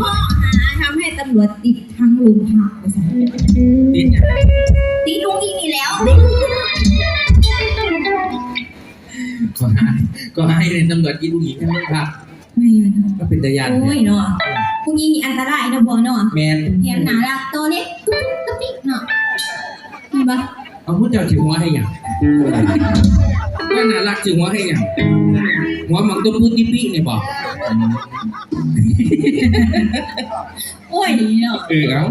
ข้อหาทำให้ตำรวจติดทั้งโรงพักไปซะดินเนี่ยตีลุงอีกนี่แล้ว ก็ให้ก็ให้เรียนตำรวจกินผู้หญิงทั้งโรงพักไม่อะก็เป็นตายานโอ้ยเนาะพวกนี้มีอันตรายนะบอเนาะแมนแถมหนารักตัวเล็กตุ๊กตุ๊กติ๊กเนาะเห็นปะเอาพุทธเจ้าถือหัวให้อย่าง ว่าน่ารักถือหัวให้อย่างหัวมันต้องพูดดิปี้เนี่ยบอกโอ้ยเนาะเออเอา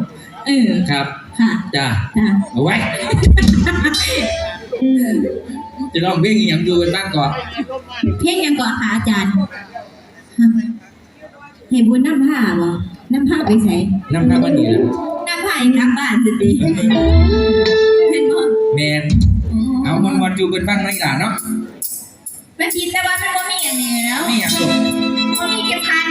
เออครับค่ะจ้าจ้าเอาไว้จะลองเพลงอหย่างดูกันบ้างก่อนเพ่งยังก่อนค่ะอาจารย์ฮะเห็นบุญน้ำผ้าบ่น้ำผ้าไปใส่น้ำข้าวมันนี่แหละน้ำผ้าอีกกลับบ้านสิติเห็นบ่แมน เอาวันวันๆอยู่เป็นบ้างไม่ด่าเนาะมันคิดแต่ว่ามันบ่มีอันนี้แล้วไม่อยากจบบ่มีเก็บพัน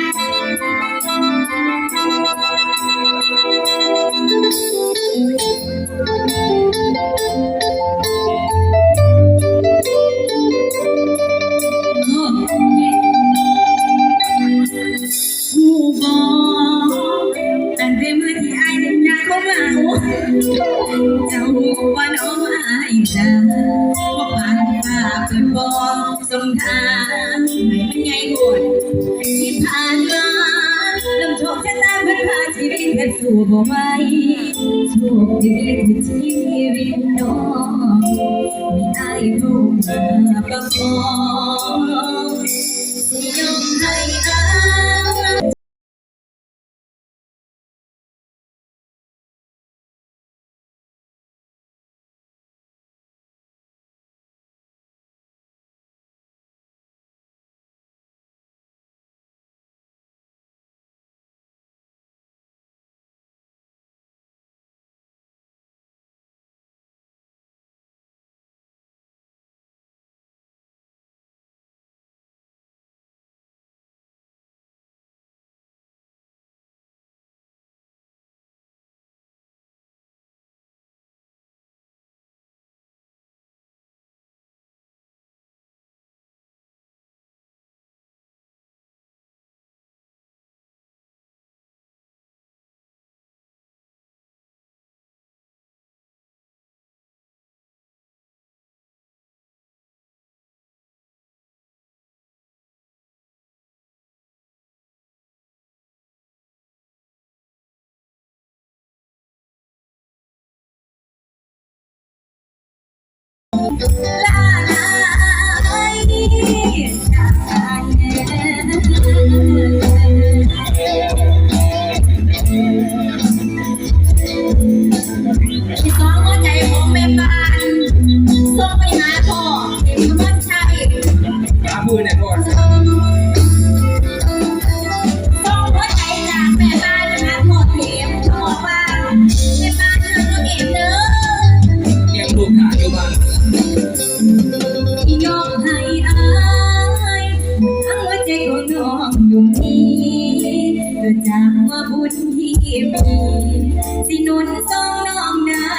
โสมทางให้มันไงบุญที่ผ่านมาลำโชคชะตาพัดพาชีวิตกันสู่บ่ไหวโชคดีที่ชีวิตน้องมีอายผู้มาประคองยอมให้อา ม่บ้านส่งไปหาพ่อเอกมัญชัยตามือเนี่ยก่อ นี้เกิดจากว่าบุญที่มีสินุนส่งน้องได้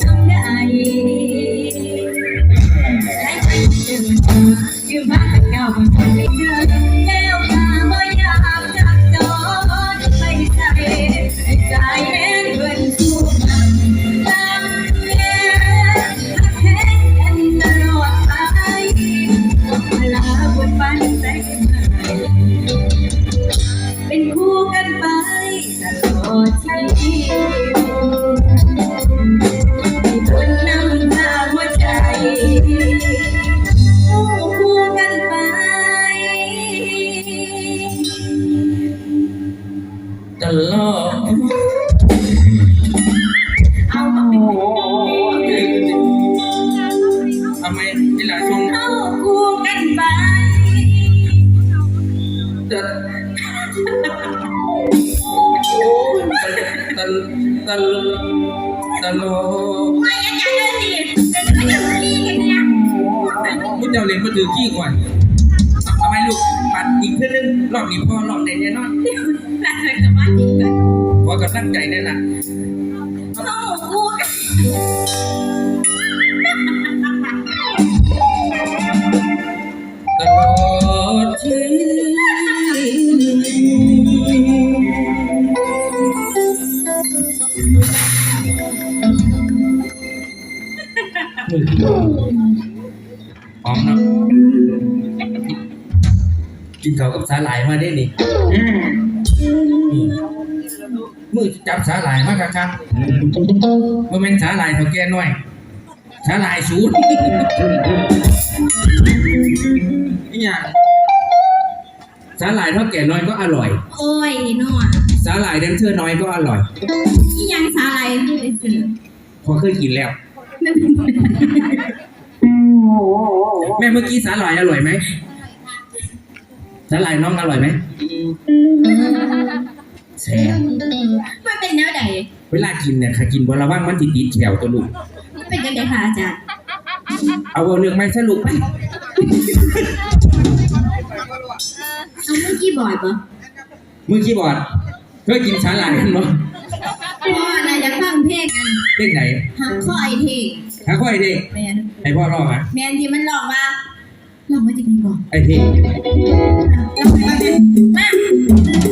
สำได้ เจ้าเรียนมาถือขี้ก่อนทำไมลูกปัดอีกเพื่อนนึงรอบนี้พอรอบไหนแน่นอนแต่สมาธิกันขอกำลังใจแน่น่ะเอาคู่กั กินข้าวกับสาหร่ายมาได้นี่นี่มือจับสาหร่ายมาครับครับมันเป็นสาหร่ายเท่าแก่น้อยสาหร่ายสูตรนี่อย่างสาหร่ายเท่าแก่น้อยก็อร่อย โอ้ยเนาะสาหร่ายแดนเซอร์น้อยก็อร่อยนี่ยังสาอะไรไปซื้อพอเคยกินแล้วไม่เป็นไรแม่เมื่อกี้สาหร่ายอร่อยไหม สาหร่ายน้องอร่อยไหมแซ่บมันเป็นแนวใดเวลากินเนี่ยค่ะกินบนระว่างมันติดติดแขวตัวลูกมันเป็นยังไงคะอาจารย์เอาเรื่องไม่สรุปไปเอาเมื่อกี้บ่อยปะมือคีย์บอร์ดเคยกินสาหร่ายกันบ่พ่อน่ะอยากฟังเพลงกันเล่นไหนหักข้อไอเทงหาข้อไอเด็กแมนไอพ่อรออะแมนที่มันหลอกว่าห ลอกว่าจะไงบอกไอเด็กเราไปกันมา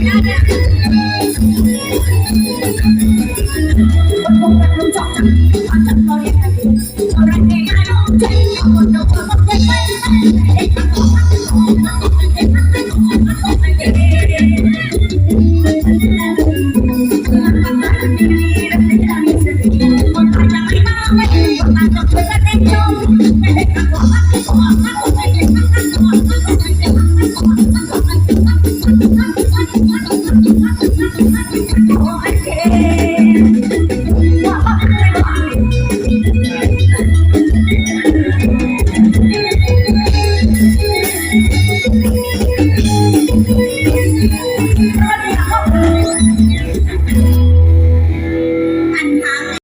Yeah, yeah.